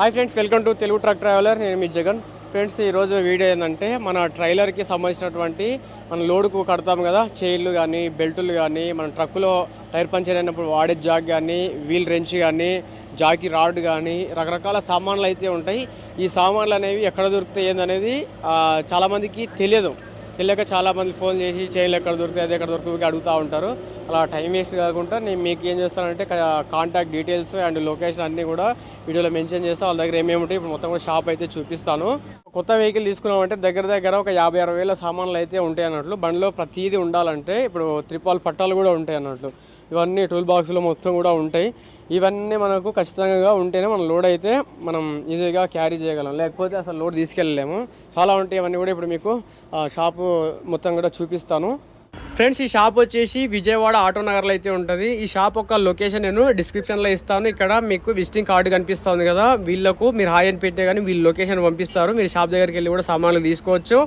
Hi friends welcome to Telugu truck traveller. నేను మీ Jagan. Friends ఈరోజు వీడియో ఏంటంటే మన ట్రైలర్కి సంబంధించినటువంటి మన లోడుకు కడతాం కదా చైర్లు కానీ బెల్టులు కానీ మన ట్రక్కులో టైర్ పంచర్ అయినప్పుడు వాడే జాక్ కానీ వీల్ రెంచ్ కానీ జాకీ రాడ్ కానీ రకరకాల సామాన్లు అయితే ఉంటాయి. ఈ సామాన్లు అనేవి ఎక్కడ దొరుకుతాయి ఏందనేది చాలామందికి తెలియదు. తెలియక చాలామంది ఫోన్ చేసి చైన్లు ఎక్కడ దొరుకుతాయి అది ఎక్కడ దొరుకుతుంది అడుగుతూ ఉంటారు. అలా టైం వేస్ట్ కాకుండా నేను మీకు ఏం చేస్తానంటే కాంటాక్ట్ డీటెయిల్స్ అండ్ లొకేషన్ అన్నీ కూడా వీడియోలో మెన్షన్ చేస్తాను వాళ్ళ దగ్గర ఏమేమి ఉంటాయి ఇప్పుడు మొత్తం కూడా షాప్ అయితే చూపిస్తాను. కొత్త వెహికల్ తీసుకున్నామంటే దగ్గర దగ్గర ఒక యాభై అరవై వేల సామాన్లు అయితే ఉంటాయి అన్నట్లు. బండిలో ప్రతిదీ ఉండాలంటే ఇప్పుడు త్రిపాల్ పట్టాలు కూడా ఉంటాయి అన్నట్లు. ఇవన్నీ టూల్ బాక్స్లో మొత్తం కూడా ఉంటాయి. ఇవన్నీ మనకు ఖచ్చితంగా ఉంటేనే మనం లోడ్ అయితే మనం ఈజీగా క్యారీ చేయగలం. లేకపోతే అసలు లోడ్ తీసుకెళ్ళలేము. చాలా ఉంటాయి ఇవన్నీ కూడా ఇప్పుడు మీకు షాపు మొత్తం కూడా చూపిస్తాను. ఫ్రెండ్స్ ఈ షాప్ వచ్చేసి విజయవాడ ఆటో నగర్లో అయితే ఉంటుంది. ఈ షాప్ ఒక లొకేషన్ నేను డిస్క్రిప్షన్లో ఇస్తాను. ఇక్కడ మీకు విజిటింగ్ కార్డు కనిపిస్తుంది కదా వీళ్ళకు మీరు హాయ్ అని పెట్టే కానీ వీళ్ళు లొకేషన్ పంపిస్తారు. మీరు షాప్ దగ్గరికి వెళ్ళి కూడా సామాన్లు తీసుకోవచ్చు.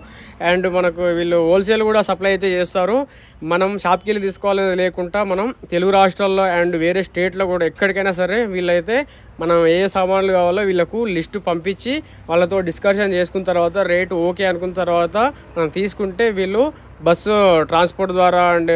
అండ్ మనకు వీళ్ళు హోల్సేల్ కూడా సప్లై అయితే చేస్తారు. మనం షాప్కి వెళ్ళి తీసుకోవాలనేది లేకుండా మనం తెలుగు రాష్ట్రాల్లో అండ్ వేరే స్టేట్లో కూడా ఎక్కడికైనా సరే వీళ్ళైతే మనం ఏ సామాన్లు కావాలో వీళ్ళకు లిస్టు పంపించి వాళ్ళతో డిస్కషన్ చేసుకున్న తర్వాత రేటు ఓకే అనుకున్న తర్వాత మనం తీసుకుంటే వీళ్ళు బస్సు ట్రాన్స్పోర్ట్ ద్వారా అండ్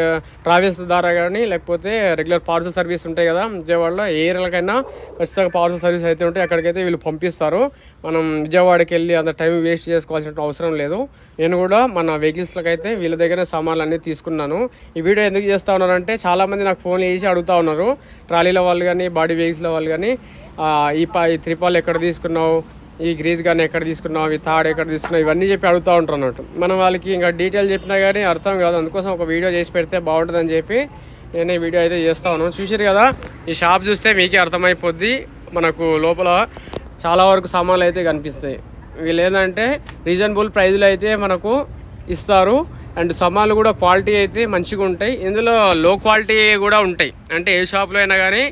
ట్రావెల్స్ ద్వారా కానీ లేకపోతే రెగ్యులర్ పార్సల్ సర్వీస్ ఉంటాయి కదా విజయవాడలో ఏ ఏరియాలకైనా ఖచ్చితంగా పార్సల్ సర్వీస్ అయితే ఉంటాయి. అక్కడికైతే వీళ్ళు పంపిస్తారు. మనం విజయవాడకి వెళ్ళి అంత టైం వేస్ట్ చేసుకోవాల్సిన అవసరం లేదు. నేను కూడా మన వెహికల్స్లకు అయితే వీళ్ళ దగ్గర సామాన్లు అన్నీ తీసుకున్నాను. ఈ వీడియో ఎందుకు చేస్తా ఉన్నారంటే చాలామంది నాకు ఫోన్ చేసి అడుగుతా ఉన్నారు. ట్రాలీల వాళ్ళు కానీ బాడీ వెహికల్స్ల వాళ్ళు కానీ ఈ పా ఈ త్రిపాల్ ఎక్కడ తీసుకున్నావు? ఈ గ్రీజ్ కానీ ఎక్కడ తీసుకున్నావు? ఈ థాడ్ ఎక్కడ తీసుకున్నావు? ఇవన్నీ చెప్పి అడుగుతూ ఉంటారు అన్నట్టు. మనం వాళ్ళకి ఇంకా డీటెయిల్ చెప్పినా కానీ అర్థం కాదు. అందుకోసం ఒక వీడియో చేసి పెడితే బాగుంటుందని చెప్పి నేను ఈ వీడియో అయితే చేస్తా ఉన్నాను. చూసారు కదా ఈ షాప్ చూస్తే మీకే అర్థమైపోద్ది. మనకు లోపల చాలా వరకు సామాన్లు అయితే కనిపిస్తాయి. వీళ్ళు ఏంటంటే రీజనబుల్ ప్రైజ్లో అయితే మనకు ఇస్తారు. అండ్ సామాన్లు కూడా క్వాలిటీ అయితే మంచిగా ఉంటాయి ఇందులో లో క్వాలిటీ కూడా ఉంటాయి. అంటే ఏ షాప్లో అయినా కానీ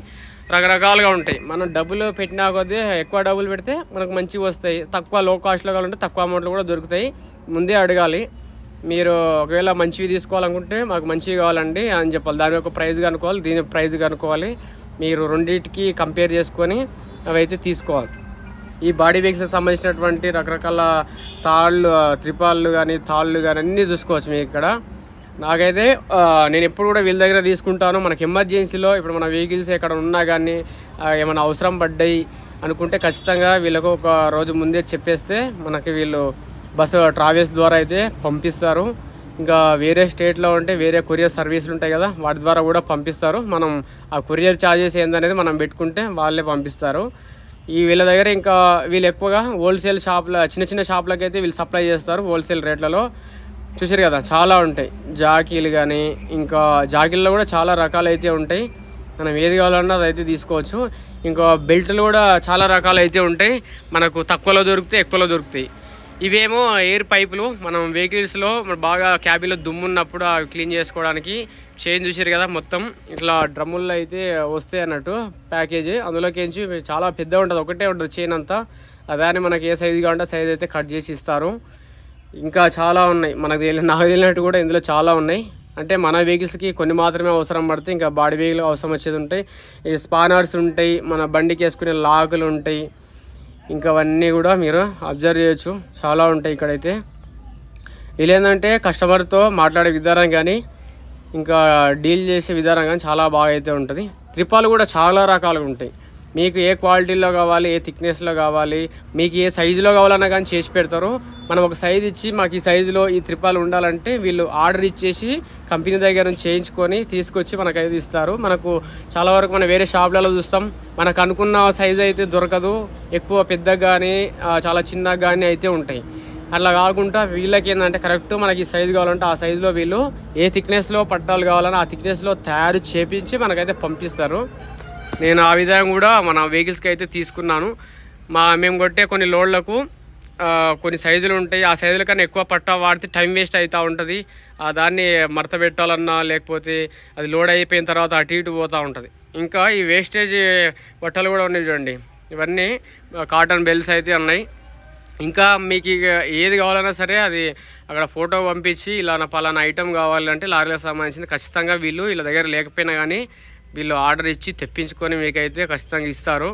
రకరకాలుగా ఉంటాయి. మనం డబ్బులు పెట్టినా కొద్దీ ఎక్కువ డబ్బులు పెడితే మనకు మంచిగా వస్తాయి. తక్కువ లో కాస్ట్లో కావాలంటే తక్కువ అమౌంట్లో కూడా దొరుకుతాయి. ముందే అడగాలి. మీరు ఒకవేళ మంచివి తీసుకోవాలనుకుంటే మాకు మంచివి కావాలండి అని చెప్పాలి. దాని యొక్క ప్రైస్ కనుక్కోవాలి దీని ప్రైస్ కనుక్కోవాలి మీరు రెండింటికి కంపేర్ చేసుకొని అవైతే తీసుకోవాలి. ఈ బాడీ వెహికల్స్కి సంబంధించినటువంటి రకరకాల తాళ్ళు త్రిపాళ్ళు కానీ తాళ్ళు కానీ అన్నీ చూసుకోవచ్చు మీకు ఇక్కడ. నాకైతే నేను ఎప్పుడు కూడా వీళ్ళ దగ్గర తీసుకుంటాను. మనకి ఎమర్జెన్సీలో ఇప్పుడు మన వెహికల్స్ ఎక్కడ ఉన్నా కానీ ఏమైనా అవసరం పడ్డాయి అనుకుంటే ఖచ్చితంగా వీళ్ళకు ఒక రోజు ముందే చెప్పేస్తే మనకి వీళ్ళు బస్సు ట్రావెల్స్ ద్వారా అయితే పంపిస్తారు. ఇంకా వేరే స్టేట్లో ఉంటే వేరే కొరియర్ సర్వీసులు ఉంటాయి కదా వాటి ద్వారా కూడా పంపిస్తారు. మనం ఆ కొరియర్ ఛార్జెస్ ఏందనేది మనం పెట్టుకుంటే వాళ్ళే పంపిస్తారు. ఈ వీళ్ళ దగ్గర ఇంకా వీళ్ళు ఎక్కువగా హోల్సేల్ షాప్ల చిన్న చిన్న షాప్లకైతే అయితే వీళ్ళు సప్లై చేస్తారు హోల్సేల్ రేట్లలో. చూసారు కదా చాలా ఉంటాయి. జాకీలు కానీ ఇంకా జాకీల్లో కూడా చాలా రకాలు అయితే ఉంటాయి. మనం ఏది కావాలన్నా అదైతే తీసుకోవచ్చు. ఇంకా బెల్ట్లు కూడా చాలా రకాలు అయితే ఉంటాయి. మనకు తక్కువలో దొరుకుతాయి ఎక్కువలో దొరుకుతాయి. ఇవేమో ఎయిర్ పైపులు మనం వెహికల్స్లో బాగా క్యాబిన్లో దుమ్ము ఉన్నప్పుడు అవి క్లీన్ చేసుకోవడానికి చేంజ్ చూసారు కదా మొత్తం. ఇట్లా డ్రమ్ముల్లో అయితే వస్తాయి అన్నట్టు ప్యాకేజీ. అందులోకించి చాలా పెద్ద ఉంటుంది ఒకటే ఉంటుంది చైన్ అంతా. అదాన్ని మనకి ఏ సైజు కావాలంటే సైజ్ అయితే కట్ చేసి ఇస్తారు. ఇంకా చాలా ఉన్నాయి. మనకు తెలియని నాకు తెలియనట్టు కూడా ఇందులో చాలా ఉన్నాయి. అంటే మన వెహికల్స్కి కొన్ని మాత్రమే అవసరం పడితే ఇంకా బాడీ వెహికల్ అవసరం వచ్చేది ఉంటాయి. ఈ స్పానర్స్ ఉంటాయి మన బండికి వేసుకునే లాకులు ఉంటాయి. ఇంకా అవన్నీ కూడా మీరు అబ్జర్వ్ చేయొచ్చు. చాలా ఉంటాయి ఇక్కడైతే. వీళ్ళేంటంటే కస్టమర్తో మాట్లాడే విధానం కానీ ఇంకా డీల్ చేసే విధానం కానీ చాలా బాగా అయితే ఉంటుంది. త్రిపాలు కూడా చాలా రకాలుగా ఉంటాయి. మీకు ఏ క్వాలిటీలో కావాలి ఏ థిక్నెస్లో కావాలి మీకు ఏ సైజులో కావాలన్నా కానీ చేసి పెడతారు. మనం ఒక సైజు ఇచ్చి మాకు ఈ సైజులో ఈ త్రిపాలు ఉండాలంటే వీళ్ళు ఆర్డర్ ఇచ్చేసి కంపెనీ దగ్గర నుంచి చేయించుకొని తీసుకొచ్చి మనకు అయితే ఇస్తారు. మనకు చాలా వరకు మనం వేరే షాప్లలో చూస్తాం. మనకు అనుకున్న సైజు అయితే దొరకదు. ఎక్కువ పెద్దగా కానీ చాలా చిన్నగా కానీ అయితే ఉంటాయి. అట్లా కాకుండా వీళ్ళకి ఏంటంటే కరెక్ట్ మనకి ఈ సైజు కావాలంటే ఆ సైజులో వీళ్ళు ఏ థిక్నెస్లో పట్టాలు కావాలన్నా ఆ థిక్నెస్లో తయారు చేపించి మనకైతే పంపిస్తారు. నేను ఆ విధంగా కూడా మన వెహికల్స్కి అయితే తీసుకున్నాను. మా మేము కొట్టే కొన్ని లోడ్లకు కొన్ని సైజులు ఉంటాయి. ఆ సైజుల కన్నా ఎక్కువ పట్టా వాడితే టైం వేస్ట్ అవుతూ ఉంటుంది. ఆ దాన్ని మడత పెట్టాలన్నా లేకపోతే అది లోడ్ అయిపోయిన తర్వాత అటు ఇటు పోతూ ఉంటుంది. ఇంకా ఈ వేస్టేజ్ బట్టలు కూడా ఉన్నాయి చూడండి. ఇవన్నీ కాటన్ బెల్ట్స్ అయితే ఉన్నాయి. ఇంకా మీకు ఇక ఏది కావాలన్నా సరే అది అక్కడ ఫోటో పంపించి ఇలా పలానా ఐటెం కావాలంటే లారీలకు సంబంధించింది ఖచ్చితంగా వీళ్ళు వీళ్ళ దగ్గర లేకపోయినా కానీ వీళ్ళు ఆర్డర్ ఇచ్చి తెప్పించుకొని మీకైతే ఖచ్చితంగా ఇస్తారు.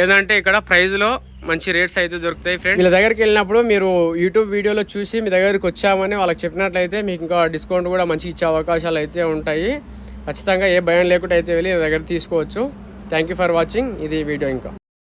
ఏదంటే ఇక్కడ ప్రైజ్లో మంచి రేట్స్ అయితే దొరుకుతాయి ఫ్రెండ్స్. వీళ్ళ దగ్గరికి వెళ్ళినప్పుడు మీరు యూట్యూబ్ వీడియోలో చూసి మీ దగ్గరికి వచ్చామని వాళ్ళకి చెప్పినట్లయితే మీకు ఇంకా డిస్కౌంట్ కూడా మంచి ఇచ్చే అవకాశాలు అయితే ఉంటాయి. ఖచ్చితంగా ఏ భయం లేకుండా అయితే వెళ్ళి దగ్గర తీసుకోవచ్చు. థ్యాంక్ యూ ఫర్ వాచింగ్ ఇది వీడియో ఇంకా.